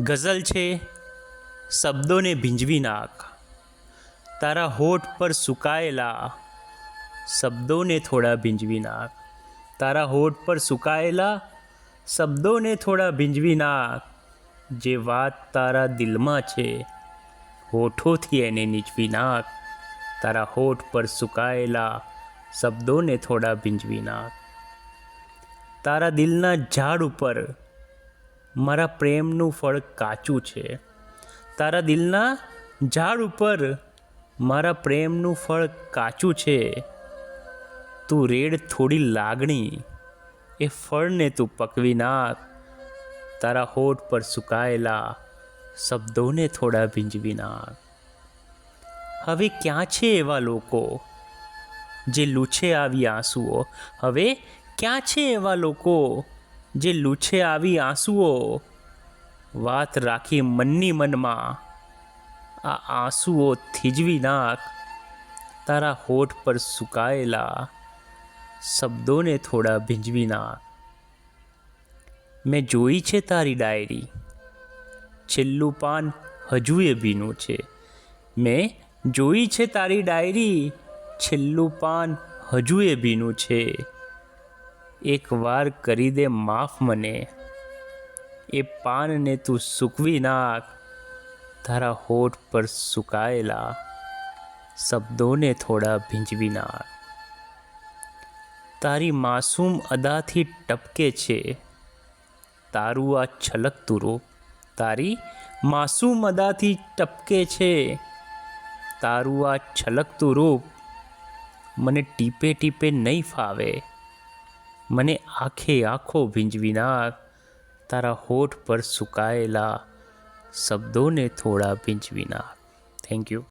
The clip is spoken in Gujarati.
ગઝલ છે, શબ્દોને ભીંજવી નાખ. તારા હોઠ પર સુકાયેલા શબ્દોને થોડા ભીંજવી નાખ. તારા હોઠ પર સુકાયેલા શબ્દોને થોડા ભીંજવી નાખ. જે વાત તારા દિલમાં છે, હોઠોથી એને નીચવી નાખ. તારા હોઠ પર સુકાયેલા શબ્દોને થોડા ભીંજવી નાખ. તારા દિલના ઝાડ ઉપર મારા પ્રેમનું ફળ કાચું છે. તારા દિલના ઝાડ ઉપર મારા પ્રેમનું ફળ કાચું છે. તું રેડ થોડી લાગણી, એ ફળને તું પકવી નાખ. તારા હોઠ પર સુકાયેલા શબ્દોને થોડા ભીંજવી નાખ. હવે ક્યાં છે એવા લોકો જે લૂછે આવી આંસુઓ? હવે ક્યાં છે એવા લોકો જે લૂછે આવી આંસુઓ. વાત રાખી મનની મનમાં, આ આંસુઓ થીજવી નાખ, તારા હોઠ પર સુકાયેલા શબ્દોને થોડા ભીંજવી નાખ. મેં જોઈ છે તારી ડાયરી. છેલ્લું પાન હજુએ ભીનું છે. મેં જોઈ છે તારી ડાયરી. છેલ્લું પાન હજુએ ભીનું છે. એક વાર કરી દે, માફ મને. એ પાનને તું સૂકવી નાખ. તારા હોઠ પર સુકાયેલા શબ્દોને થોડા ભીંજવી નાખ. તારી માસૂમ અદાથી ટપકે છે. તારું આ છલકતું રૂપ તારી માસૂમ અદાથી ટપકે છે. તારું આ છલકતું રૂપ મને ટીપે ટીપે નહીં ફાવે. મને આખે આખો ભીંજવીનાર તારા હોઠ પર સુકાયેલા શબ્દોને થોડા ભીંજવી નાખ થેન્ક યુ